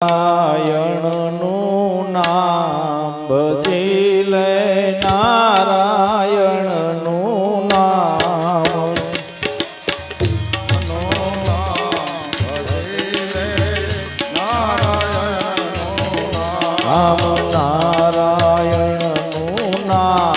નારાયણનું નામ ભજી લે નારાયણનું નામ. નામ નારાયણનું નામ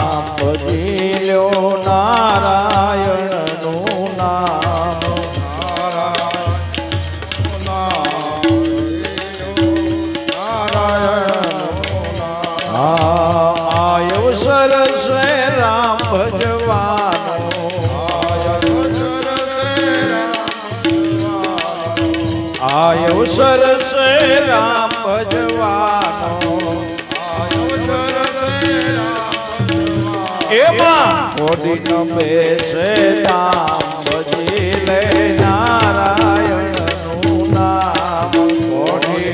આયો સરસ રામ ભજવાનો. એમાં મોડી ન બેસે નામ. ભજી લે નારાયણનું નામ. મોડી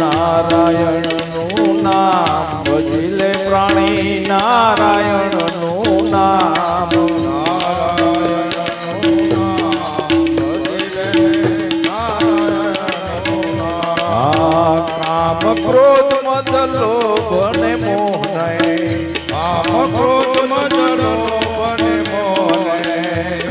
નારાયણનું નામ. ભજી લે પ્રાણી નારાયણનું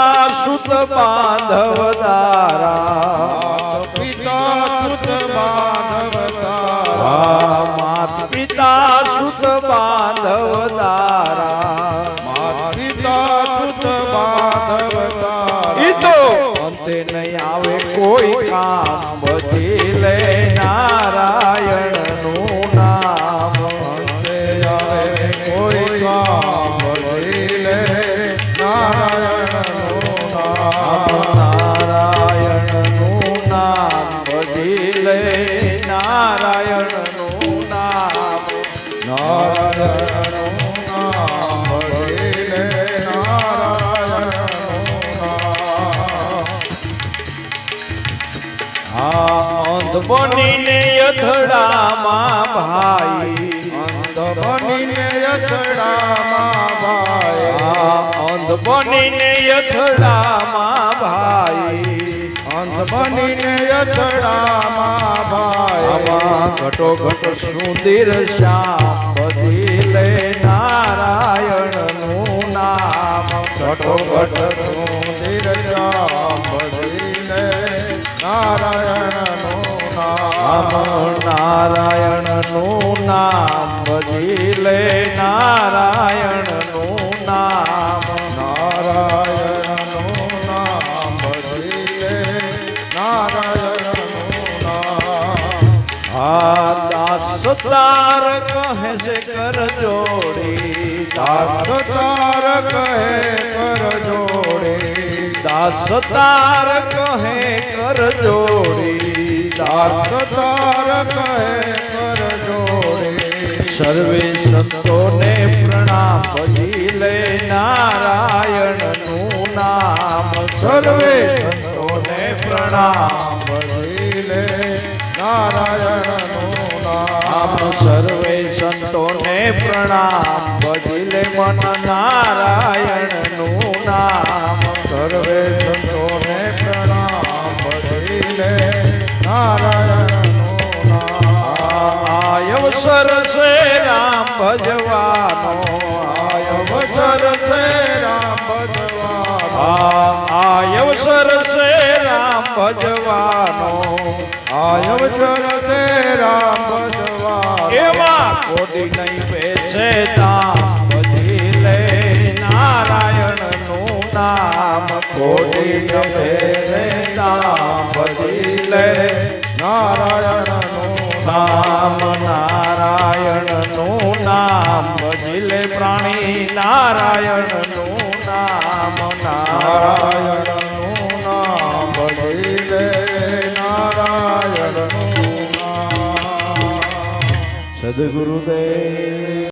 પિતા સુત બાંધવ દારા આ માત પિતા સુત બાંધવ તારા. ઈ તો અંતે નહીં આવે કોઈ કામ બધી લે. આ અંધ બનીને યથડામાં ભાઈ. અંધ બનીને યથડામાં ભાઈ. બનીને યથડામાં ભાઈ. ઘટો ઘટ સુધીર શ્યામ બધી આમ નારાયણનું નામ ભજી લે નારાયણનું નામ. આ દાસ સતાર કહે છે કર જોડી. દાસ દાસ તાર કહે કર જોડી. દાસ સર્વે સંતોને પ્રણામ ભજી લે નારાયણનું નામ. સર્વે સંતોને પ્રણામ નારાયણ નામ. સર્વે સંતોને પ્રણામ ભજી લે મન નારાયણનું નામ. સર્વે સંતોને આયવ સરસે રામ ભજવાનો. અવસર છે રામ ભજવાનો. અવસર સરસે રામ ભજવાનો. આય અવસર છે રામ ભજવાનો. એમાં કોટી નહીં બેસે તામ ભજી લે નારાયણનું નામ. કોટી નહીં બેસે નામ ભજી લે નારાયણનું સદગુરુદેવ